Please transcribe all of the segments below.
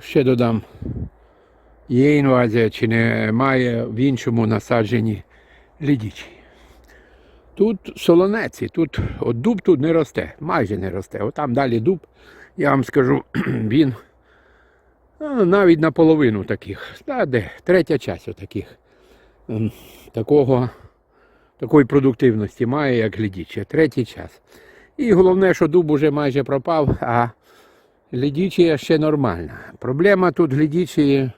Ще додам, є інвазія чи немає в іншому насадженні лідічі. Тут солонеці, тут от дуб тут не росте, майже не росте. От там далі дуб, я вам скажу, він ну, навіть наполовину таких. Та де третя часть таких. Такого, такої продуктивності має, як глядіче. Третій час. І головне, що дуб уже майже пропав, а глядічі ще нормальна. Проблема тут глядічі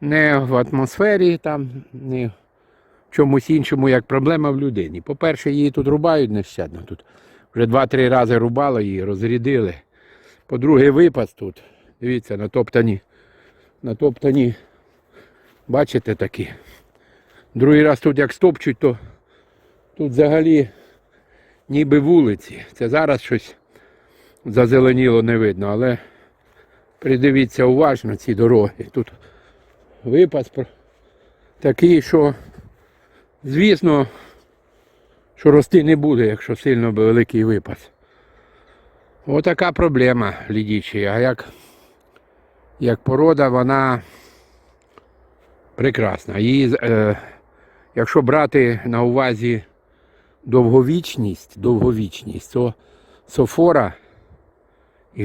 не в атмосфері, там, не в чомусь іншому, як проблема в людині. По-перше, її тут рубають нещадно. Тут вже два-три рази рубали її, розрядили. По-друге, випас тут. Дивіться, натоптані. Натоптані. Бачите такі. Другий раз тут як стопчуть, то тут взагалі ніби вулиці. Це зараз щось зазеленіло не видно, але придивіться уважно ці дороги. Тут випас такий, що звісно, що рости не буде, якщо сильно великий випас. Отака проблема лідічі. А як, як порода, вона прекрасна. Її, е, якщо брати на увазі довговічність, довговічність, то софора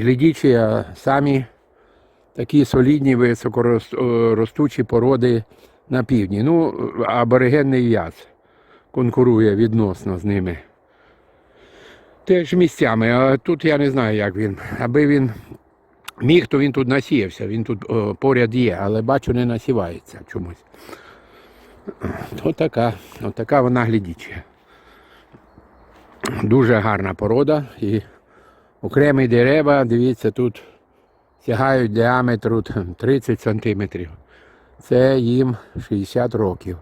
глядічі самі такі солідні високоростучі породи на півдні. Ну, аборигенний в'яз конкурує відносно з ними. Теж місцями, а тут я не знаю, як він. Аби він міг, то він тут насіявся, він тут о, поряд є, але бачу, не насівається чомусь. Отака, отака вона глядіча. Дуже гарна порода і окремі дерева, дивіться, тут сягають діаметру 30 сантиметрів. Це їм 60 років.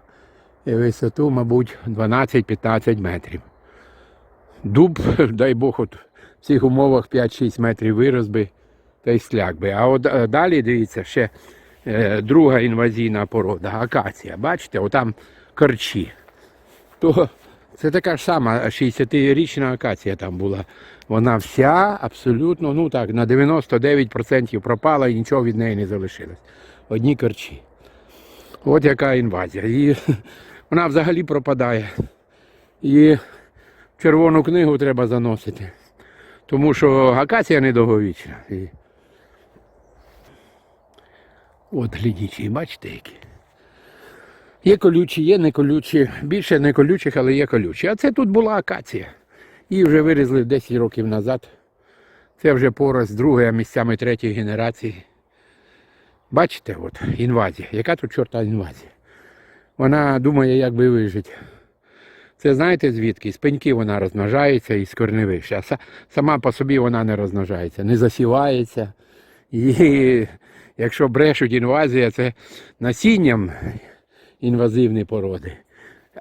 І висоту, мабуть, 12-15 метрів. Дуб, дай Бог, от в цих умовах 5-6 метрів вирос би та й сляк би. А от е, далі, дивіться, ще е, друга інвазійна порода, акація. Бачите, отам корчі. То це така ж сама 60-річна акація там була. Вона вся абсолютно, ну так, на 99% пропала і нічого від неї не залишилось. Одні корчі. От яка інвазія. І вона взагалі пропадає. І червону книгу треба заносити. Тому що акація недовговічна. І... От глядічі, бачите які. Є колючі, є не колючі. Більше не колючих, але є колючі. А це тут була акація. Її вже вирізали 10 років назад. Це вже порость другої, а місцями третьої генерації. Бачите, от інвазія. Яка тут чорта інвазія? Вона думає, як би вижити. Це знаєте звідки? З пеньки вона розмножається і з корневища. А сама по собі вона не розмножається, не засівається. І якщо брешуть інвазія, це насінням інвазивні породи.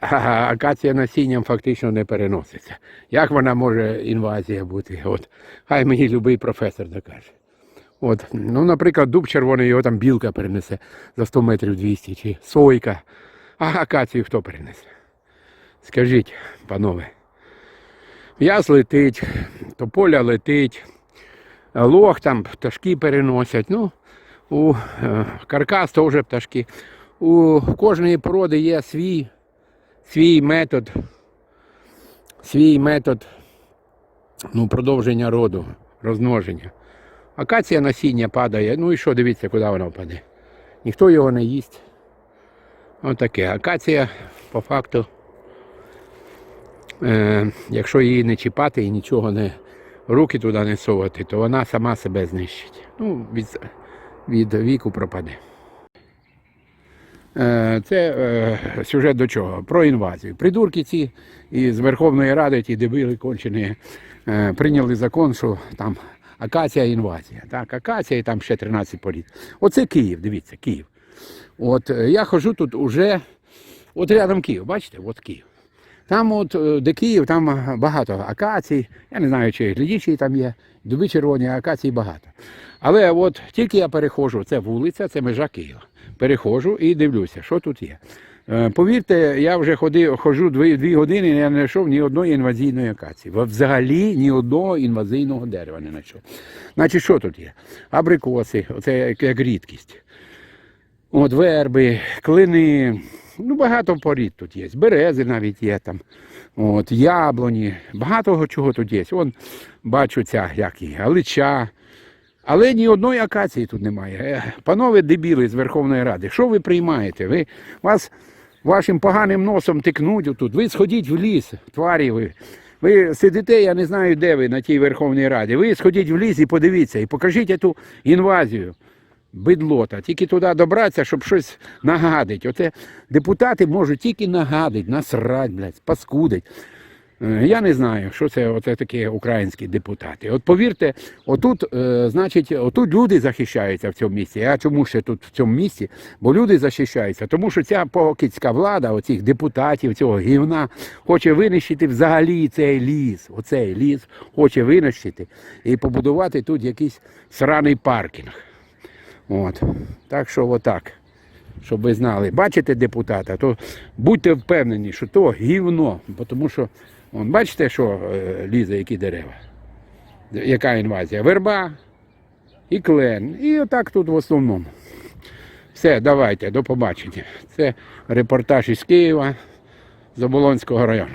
А акація насінням фактично не переноситься. Як вона може інвазія бути? От, хай мені любий професор докаже. От, ну, наприклад, дуб червоний, його там білка перенесе за 100 метрів 200 чи сойка. А акацію хто перенесе? Скажіть, панове. В'яз летить, тополя летить, лох там пташки переносять. Ну, у е, каркас теж пташки. У кожної породи є свій, свій метод, свій метод ну, продовження роду, розмноження. Акація насіння падає. Ну і що, дивіться, куди вона впаде. Ніхто його не їсть. Отаке. Акація, по факту, е, якщо її не чіпати і нічого не руки туди не совати, то вона сама себе знищить. Ну, від, від віку пропаде. Е, Це е, сюжет до чого? Про інвазію. Придурки ці із Верховної Ради, ті дебили кончені, е, прийняли закон, що там акація інвазія. Так, акація і там ще 13 політ. Оце Київ, дивіться, Київ. От я хожу тут уже, от рядом Київ, бачите, от Київ. Там, от, е, де Київ, там е, багато акацій. Я не знаю, чи глядічі там є, дуби червоні, акацій багато. Але от тільки я переходжу, це вулиця, це межа Києва. Переходжу і дивлюся, що тут є. Е, Повірте, я вже ходив, ходжу дві, дві години, я не знайшов ні одної інвазійної акації. Взагалі ні одного інвазійного дерева не знайшов. Значить, що тут є? Абрикоси, як, як рідкість. От верби, клини, ну багато порід тут є. Берези навіть є там. От, яблуні, багато чого тут є. Вон бачу ця, як і галича. Але ні одної акації тут немає. Е, Панове дебіли з Верховної Ради, що ви приймаєте? Ви вас вашим поганим носом тикнуть отут. Ви сходіть в ліс, тварі ви. Ви сидите, я не знаю, де ви на тій Верховній Раді. Ви сходіть в ліс і подивіться, і покажіть ту інвазію бидлота. Тільки туди добратися, щоб щось нагадити. Оце депутати можуть тільки нагадити, насрать, блядь, паскудить. Е, Я не знаю, що це оце такі українські депутати. От повірте, отут, е, значить, отут люди захищаються в цьому місці. Я чому ще тут в цьому місці? Бо люди захищаються, тому що ця покидьська влада, оцих депутатів, цього гівна, хоче винищити взагалі цей ліс. Оцей ліс хоче винищити і побудувати тут якийсь сраний паркінг. От. Так що отак. Щоб ви знали, бачите депутата, то будьте впевнені, що то гівно. Тому що, вон, бачите, що е, лізе, які дерева? Яка інвазія? Верба і клен. І отак тут в основному. Все, давайте, до побачення. Це репортаж із Києва, з Оболонського району.